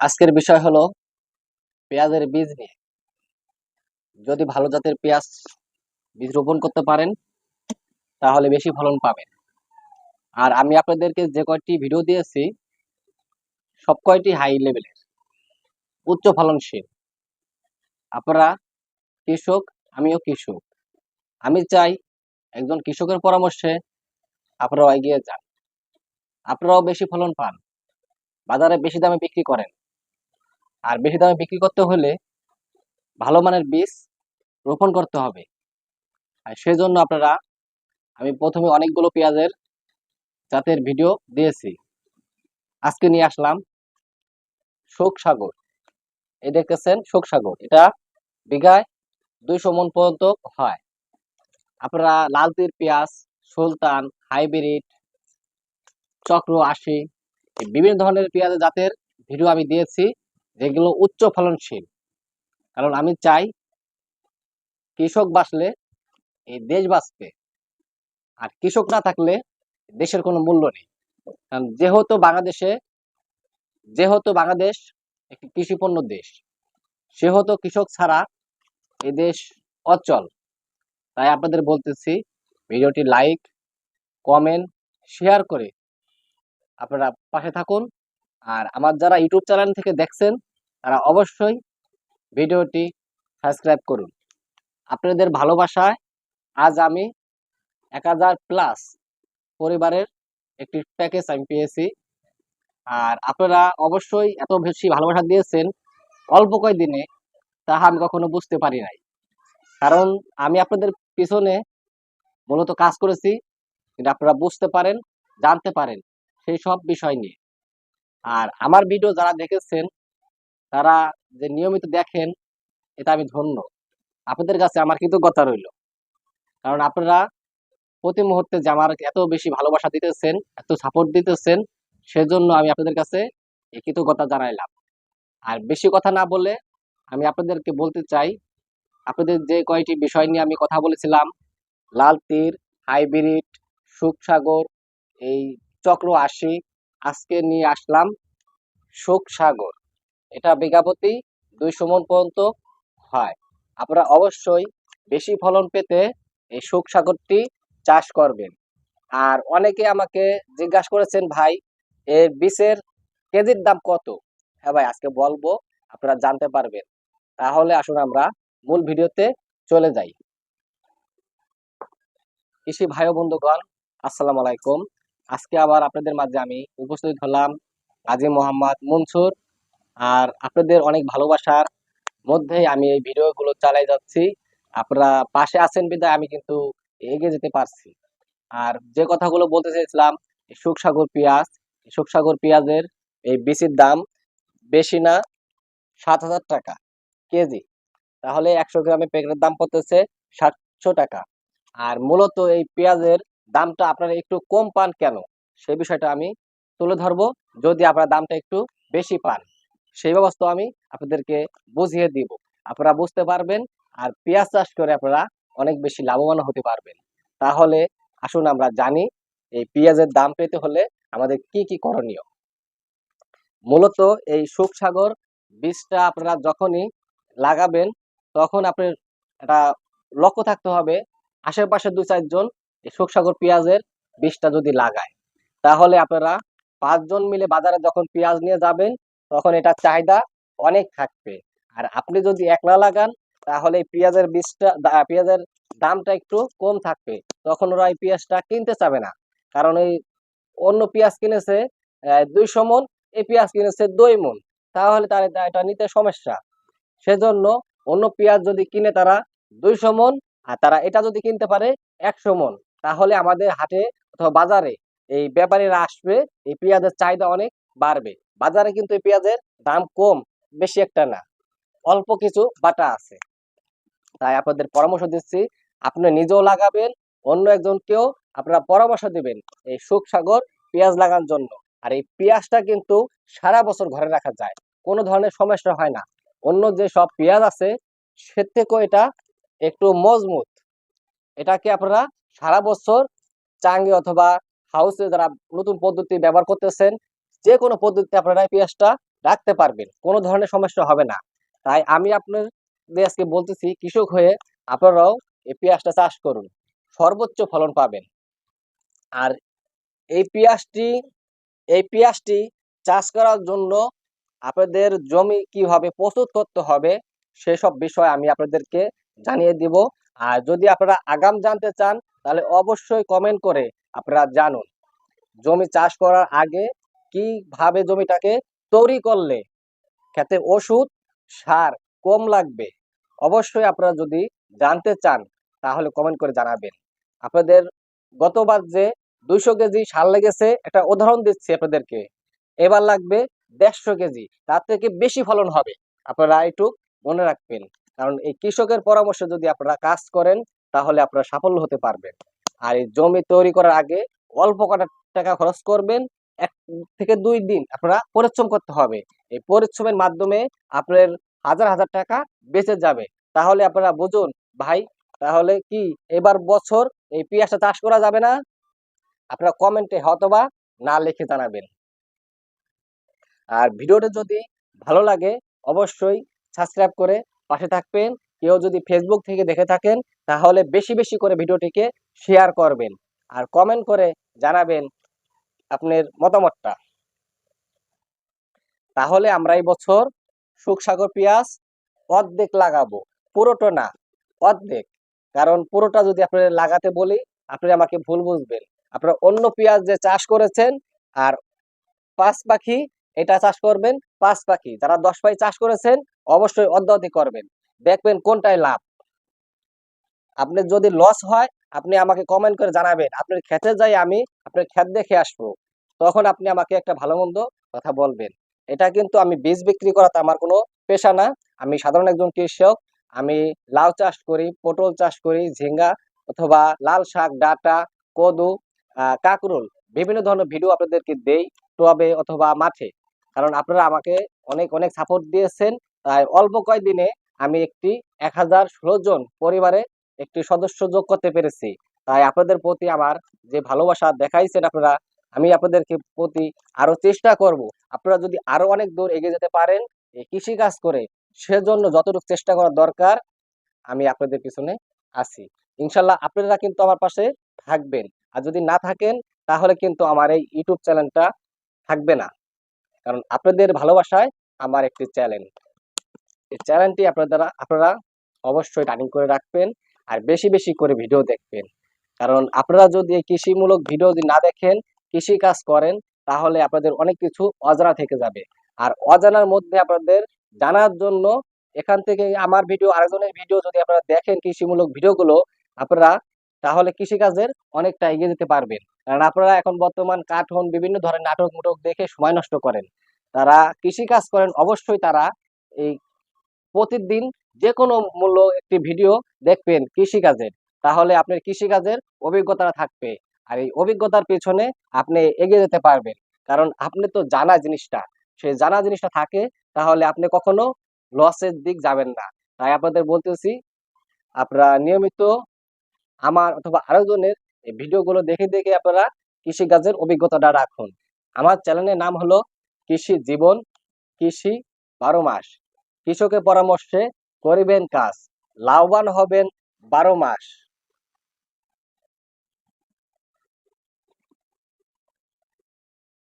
আজকের বিষয় হলো পেঁয়াজের বীজ নিয়ে। যদি ভালো জাতের পেঁয়াজ বীজ রোপণ করতে পারেন, তাহলে বেশি ফলন পাবেন। আর আমি আপনাদেরকে যে কয়টি ভিডিও দিয়েছি, সব কয়টি হাই লেভেলের উচ্চ ফলনশীল। আপনারা কৃষক, আমিও কৃষক। আমি চাই একজন কৃষকের পরামর্শে আপনারাও এগিয়ে যান। আপনারাও বেশি ফলন পান। বাজারে বেশি দামে বিক্রি করেন। আর বেশি দামে বিক্রি করতে হলে ভালো মানের বীজ রোপণ করতে হবে। আর সেই জন্য আপনারা, আমি প্রথমে অনেকগুলো পেঁয়াজের জাতের ভিডিও দিয়েছি। আজকে নিয়ে আসলাম শোক সাগর। এই দেখতেছেন শোক সাগর। এটা বিঘায় দুইশো মন পর্যন্ত হয়। আপনারা লাল তীর পেঁয়াজ, সুলতান, হাইব্রিড, চক্র আশি বিভিন্ন ধরনের পেঁয়াজের জাতের ভিডিও আমি দিয়েছি। যেগুলো উচ্চ ফলনশীল। কারণ আমি চাই কৃষক বাঁচলে এই দেশ বাঁচবে। আর কৃষক না থাকলে দেশের কোনো মূল্য নেই। কারণ যেহেতু বাংলাদেশে, যেহেতু বাংলাদেশ একটি কৃষিপণ্য দেশ, সেহেতু কৃষক ছাড়া এই দেশ অচল। তাই আপনাদের বলতেছি, ভিডিওটি লাইক, কমেন্ট, শেয়ার করে আপনারা পাশে থাকুন। আর আমার যারা ইউটিউব চ্যানেল থেকে দেখছেন তারা অবশ্যই ভিডিওটি সাবস্ক্রাইব করুন। আপনাদের ভালোবাসায় আজ আমি এক হাজার প্লাস পরিবারের একটি প্যাকেজ আমি পেয়েছি। আর আপনারা অবশ্যই এত বেশি ভালোবাসা দিয়েছেন অল্প কয়েকদিনে তাহা আমি কখনো বুঝতে পারি নাই। কারণ আমি আপনাদের পিছনে মূলত কাজ করেছি কিন্তু আপনারা বুঝতে পারেন, জানতে পারেন সেই সব বিষয় নিয়ে। আর আমার ভিডিও যারা দেখেছেন তারা যে নিয়মিত দেখেন, এটা আমি ধন্য। আপনাদের কাছে আমার কৃতজ্ঞতা রইল। কারণ আপনারা প্রতি মুহূর্তে যে আমার এত বেশি ভালোবাসা দিতেছেন, এত সাপোর্ট দিতেছেন, সেজন্য আমি আপনাদের কাছে এই কৃতজ্ঞতা জানাইলাম। আর বেশি কথা না বলে আমি আপনাদেরকে বলতে চাই, আপনাদের যে কয়টি বিষয় নিয়ে আমি কথা বলেছিলাম, লাল তীর, হাইব্রিড সুখসাগর এই চক্র আশি, আজকে নিয়ে আসলাম সুখসাগর এটা বিঘাপতি দুইশো মন পর্যন্ত হয়। আপনারা অবশ্যই বেশি ফলন পেতে এই সুখসাগরটি চাষ করবেন। আর অনেকে আমাকে জিজ্ঞাসা করেছেন, ভাই এর বীজের কেজির দাম কত? হ্যাঁ ভাই, আজকে বলব, আপনারা জানতে পারবেন। তাহলে আসুন আমরা মূল ভিডিওতে চলে যাই। কৃষি ভাই বন্ধুগণ, আসসালামু আলাইকুম। আজকে আবার আপনাদের মাঝে আমি উপস্থিত হলাম কাজী মোহাম্মদ মনসুর আর আপনাদের অনেক ভালোবাসার মধ্যেই আমি এই ভিডিওগুলো চালাই যাচ্ছি। আপনারা পাশে আছেন বিদায় আমি কিন্তু এগিয়ে যেতে পারছি। আর যে কথাগুলো বলতে চাইছিলাম এই সুখসাগর পেঁয়াজ সুখসাগর পেঁয়াজের এই বিচির দাম বেশি না, সাত হাজার টাকা কেজি। তাহলে একশো গ্রামের প্যাকেটের দাম পড়তেছে সাতশো টাকা। আর মূলত এই পেঁয়াজের দামটা আপনারা একটু কম পান কেন? সেই বিষয়টা আমি তুলে ধরবো। যদি আপনারা দামটা একটু বেশি পান। সেই ব্যবস্থা আমি আপনাদেরকে বুঝিয়ে দিব। আপনারা বুঝতে পারবেন আর পেঁয়াজ চাষ করে আপনারা অনেক বেশি লাভবান হতে পারবেন। তাহলে আসুন আমরা জানি এই পেঁয়াজের দাম পেতে হলে আমাদের কি কি করণীয়। মূলত এই সুখসাগর বীজটা আপনারা যখনই লাগাবেন তখন আপনার একটা লক্ষ্য থাকতে হবে আশেপাশে দু চারজন এই সুখসাগর পেঁয়াজের বীজটা যদি লাগায়। তাহলে আপনারা পাঁচজন মিলে বাজারে যখন পেঁয়াজ নিয়ে যাবেন তখন এটার চাহিদা অনেক থাকবে। আর আপনি যদি একলা লাগান, তাহলে পেঁয়াজের বীজটা পেঁয়াজের দামটা একটু কম থাকবে। তখন ওরা এই পেঁয়াজটা কিনতে চাবে না। কারণ এই অন্য পেঁয়াজ কিনেছে দুইশো মন, এই পেঁয়াজ কিনেছে দুই মন। তাহলে তার এটা- এটা নিতে সমস্যা। সেজন্য অন্য পেঁয়াজ যদি কিনে তারা দুইশো মন, আর তারা এটা যদি কিনতে পারে একশো মন, তাহলে আমাদের হাটে অথবা বাজারে এই ব্যাপারীরা আসবে, এই পেঁয়াজের চাহিদা অনেক বাড়বে। বাজারে কিন্তু এই পেঁয়াজের দাম কম, বেশি একটা না। অল্প কিছু বাটা আছে। তাই আপনাদের পরামর্শ দিচ্ছি, আপনি নিজেও লাগাবেন, অন্য একজনকেও আপনারা পরামর্শ দিবেন এই সুখসাগর পেঁয়াজ লাগানোর জন্য। আর এই পেঁয়াজটা কিন্তু সারা বছর ঘরে রাখা যায়, কোনো ধরনের সমস্যা হয় না। অন্য যে সব পেঁয়াজ আছে, সে থেকেও এটা একটু মজবুত। এটাকে আপনারা সারা বছর চাঙ্গে অথবা হাউসে যারা নতুন পদ্ধতি ব্যবহার করতেছেন যে কোনো পদ্ধতিতে আপনারা পেঁয়াজটা রাখতে পারবেন, কোনো ধরনের সমস্যা হবে না। তাই আমি আপনাদের আজকে বলতেছি, কৃষক হয়ে আপনারাও এই পেঁয়াজটা চাষ করুন, সর্বোচ্চ ফলন পাবেন। আর এই পেঁয়াজটি এই পেঁয়াজটি চাষ করার জন্য আপনাদের জমি কীভাবে প্রস্তুত করতে হবে, সেসব বিষয় আমি আপনাদেরকে জানিয়ে দিব। আর যদি আপনারা আগাম জানতে চান, তাহলে অবশ্যই কমেন্ট করে আপনারা জানুন। জমি চাষ করার আগে কীভাবে জমিটাকে তৈরি করলে খেতে ওষুধ সার কম লাগবে? অবশ্যই আপনারা যদি জানতে চান, তাহলে কমেন্ট করে জানাবেন। আপনাদের গতবার যে দুইশো কেজি সার লেগেছে, একটা উদাহরণ দিচ্ছি আপনাদেরকে। এবার লাগবে দেড়শো কেজি, তার থেকে বেশি ফলন হবে। আপনারা একটু মনে রাখবেন, কারণ এই কৃষকের পরামর্শ যদি আপনারা কাজ করেন, তাহলে আপনারা সাফল্য হতে পারবেন। আর এই জমি তৈরি করার আগে অল্প কটা টাকা খরচ করবেন এক থেকে দুই দিন আপনারা পরিশ্রম করতে হবে। এই পরিশ্রমের মাধ্যমে আপনার হাজার হাজার টাকা বেঁচে যাবে। তাহলে আপনারা বুঝুন, ভাই, তাহলে কি এবার বছর এই পেঁয়াজটা চাষ করা যাবে না? আপনারা কমেন্টে হয়তোবা না লিখে জানাবেন। আর ভিডিওটা যদি ভালো লাগে, অবশ্যই সাবস্ক্রাইব করে পাশে থাকবেন। কেউ যদি ফেসবুক থেকে দেখে থাকেন, তাহলে বেশি বেশি করে ভিডিওটিকে শেয়ার করবেন। আর কমেন্ট করে জানাবেন আপনার মতামতটা। তাহলে আমরা এই বছর সুখসাগর পেঁয়াজ অর্ধেক লাগাবো। পুরোটা না, অর্ধেক। কারণ পুরোটা যদি আপনারা লাগাতে বলি, আপনি আমাকে ভুল বুঝবেন। আপনারা অন্য পেঁয়াজ যে চাষ করেছেন আর পাঁচ পাখি, এটা চাষ করবেন পাঁচ পাখি। যারা দশ পাখি চাষ করেছেন, অবশ্যই অর্ধ করবেন। দেখবেন কোনটায় লাভ। আপনার যদি লস হয় আপনি আমাকে কমেন্ট করে জানাবেন। আপনার খেতে যাই আমি, আপনার ক্ষেত দেখে আসব। তখন আপনি আমাকে একটা ভালো মন্দ কথা বলবেন। এটা কিন্তু আমি বীজ বিক্রি করা আমার কোনো পেশা না। আমি সাধারণ একজন কৃষক। আমি লাউ চাষ করি, পটল চাষ করি, ঝিঙ্গা অথবা লাল শাক, ডাটা, কদু কাকরোল বিভিন্ন ধরনের ভিডিও আপনাদেরকে দেই টবে অথবা মাঠে। কারণ আপনারা আমাকে অনেক অনেক সাপোর্ট দিয়েছেন। তাই অল্প কয়েকদিনে আমি একটি এক হাজার ষোলো জন পরিবারে একটি সদস্য যোগ করতে পেরেছি। তাই আপনাদের প্রতি আমার যে ভালোবাসা দেখাইছেন আপনারা, আমি আপনাদেরকে প্রতি আরও চেষ্টা করব। আপনারা যদি আরও অনেক দূর এগিয়ে যেতে পারেন কৃষি কাজ করে সেজন্য যতটুকু চেষ্টা করা দরকার, আমি আপনাদের পিছনে আছি। ইনশাল্লাহ আপনারা কিন্তু আমার পাশে থাকবেন। আর যদি না থাকেন, তাহলে কিন্তু আমার এই ইউটিউব চ্যানেলটা থাকবে না। কারণ আপনাদের ভালোবাসায় আমার একটি চ্যানেল। এই চ্যানেলটি আপনারা আপনারা অবশ্যই রানিং করে রাখবেন। আর বেশি বেশি করে ভিডিও দেখবেন। কারণ আপনারা যদি কৃষিমূলক ভিডিও যদি না দেখেন কৃষি কাজ করেন, তাহলে আপনাদের অনেক কিছু অজানা থেকে যাবে। আর অজানার মধ্যে আপনাদের জানার জন্য এখান থেকে আমার ভিডিও, আরেকজনের ভিডিও যদি আপনারা দেখেন কৃষিমূলক ভিডিওগুলো, আপনারা তাহলে কৃষিকাজের অনেকটা এগিয়ে যেতে পারবেন। কারণ আপনারা এখন বর্তমান কার্টুন, বিভিন্ন ধরনের নাটক মুটক দেখে সময় নষ্ট করেন। তারা কৃষি কাজ করেন, অবশ্যই তারা এই প্রতিদিন যে কোনো মূল্য একটি ভিডিও দেখবেন কৃষিকাজের। তাহলে আপনার কৃষিকাজের অভিজ্ঞতা থাকবে। আর এই অভিজ্ঞতার পেছনে আপনি এগিয়ে যেতে পারবেন। কারণ আপনি তো জানা জিনিসটা। সেই জানা জিনিসটা থাকে, তাহলে আপনি কখনো লসের দিক যাবেন না। তাই আপনাদের বলতেছি, আপনারা নিয়মিত আমার অথবা আরেকজনের এই ভিডিওগুলো দেখে দেখে আপনারা কৃষিকাজের অভিজ্ঞতাটা রাখুন। আমার চ্যানেলের নাম হলো কৃষি জীবন, কৃষি বারো মাস। কৃষকের পরামর্শে করিবেন কাজ। লাভবান হবেন বারো মাস।